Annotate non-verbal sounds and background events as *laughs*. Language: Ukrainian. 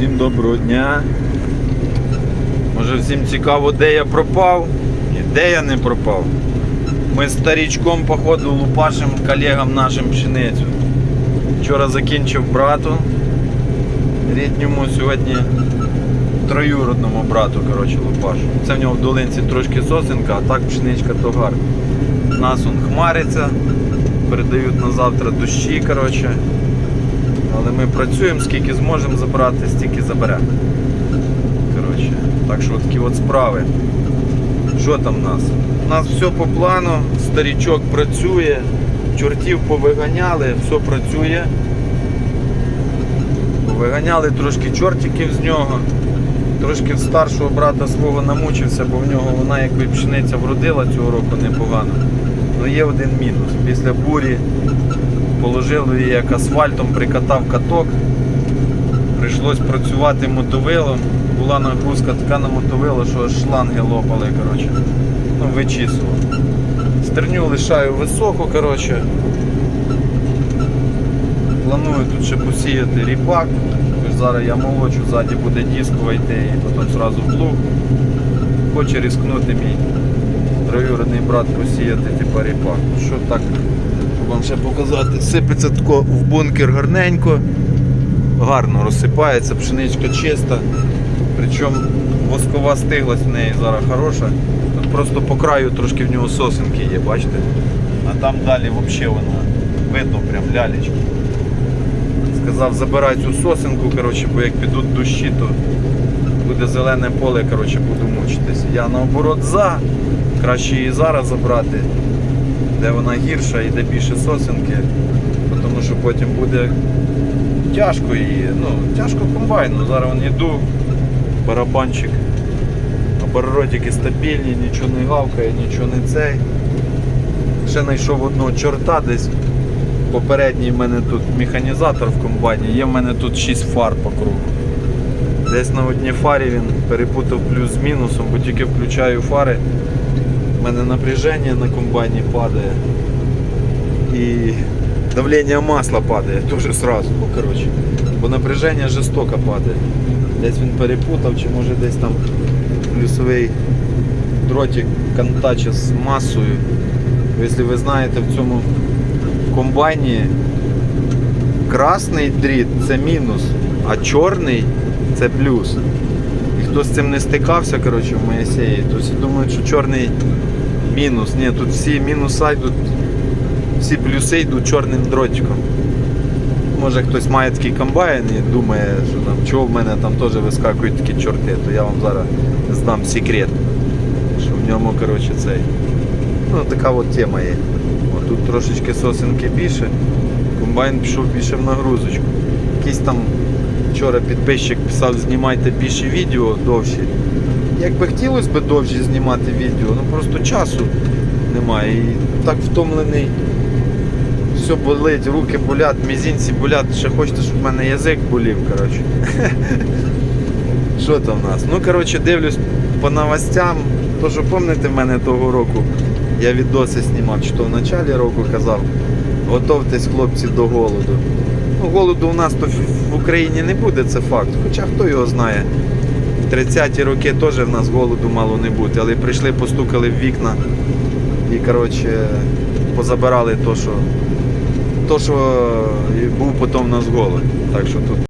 Всім доброго дня. Може всім цікаво, де я пропав і де я не пропав. Ми з старічком походу лупашим колегам нашим пшеницю. Вчора закінчив брату. Рідньому сьогодні троюродному брату коротше, лупашу. Це в нього в долинці трошки сосенка, а так пшеничка то гарна. Нас он хмариться, передають на завтра дощі. коротше. Але ми працюємо, скільки зможемо забрати, стільки заберемо. Коротше, так що такі от справи. Що там в нас? У нас все по плану, старічок працює, чортів повиганяли, все працює. Повиганяли трошки чортиків з нього. Трошки старшого брата свого намучився, бо в нього вона якби пшениця вродила цього року непогано. Ну є один мінус. Після бурі положив її як асфальтом, прикатав каток. Прийшлось працювати мотовилом. Була нагрузка така на мотовило, що аж шланги лопали. коротше. Ну, вичісував. Стерню лишаю високо, коротше. Планую тут ще посіяти ріпак. Зараз я молочу, ззаді буде дискова йти і потім одразу в плуг. Хоче рискнути мій троюродний брат посіяти типа ріпак. Що так, вам ще показати, сипеться тако в бункер гарненько, гарно розсипається, пшеничка чиста. Причому воскова стиглась в неї зараз хороша. Тут просто по краю трошки в нього сосенки є, бачите? А там далі взагалі воно видно прям лялечки. Сказав, забирай цю сосенку, коротше, бо як підуть дощі, то буде зелене поле, коротше, буду мучитись. Я наоборот за. Краще її зараз забрати, де вона гірша і де більше сосенки, тому що потім буде тяжко її. Ну, тяжко комбайну. Зараз вон йду, барабанчик, оборотики стабільні, нічого не гавкає, нічого не цей. Ще знайшов одного чорта десь. Попередній в мене тут механізатор в комбайні, є в мене тут 6 фар по кругу. Десь на одній фарі він перепутав плюс з мінусом, бо тільки включаю фари, в мене напряження на комбайні падає. І давлення масла падає теж сразу. Ну, коротше, бо напряження жорстоко падає. Десь він перепутав, чи може десь там плюсовий дротик контаче з масою. Якщо ви знаєте, в цьому комбайні красний дріт це мінус, а чорний це плюс. І хто з цим не стикався, коротше, в Моєсеї, то всі думають, що чорний мінус. Ні, тут всі мінуса йдуть, всі плюси йдуть чорним дротиком. Може хтось має такий комбайн і думає, що там, чого в мене там теж вискакують такі чорти, то я вам зараз здам секрет. Що в ньому коротше, цей. Ну така от тема є. От тут трошечки сосенки більше, комбайн пішов більше в нагрузочку. Якийсь там вчора підписчик писав, знімайте більше відео довші. Якби хотілося б довші знімати відео, ну просто часу немає. І так втомлений. Все болить, руки болять, мізинці болять, ще хочете, щоб в мене язик болів, коротше. *laughs* Що там в нас? Ну, коротше, дивлюсь по новостям. То, пам'ятаєте в мене того року, я відоси знімав, чи то в началі року казав, готовтесь, хлопці, до голоду. Ну, голоду у нас то в Україні не буде, це факт. Хоча хто його знає. В 30-ті роки теж в нас голоду мало не бути, але прийшли, постукали в вікна і коротше, позабирали то, що, то, що був потім у нас голод. Так що тут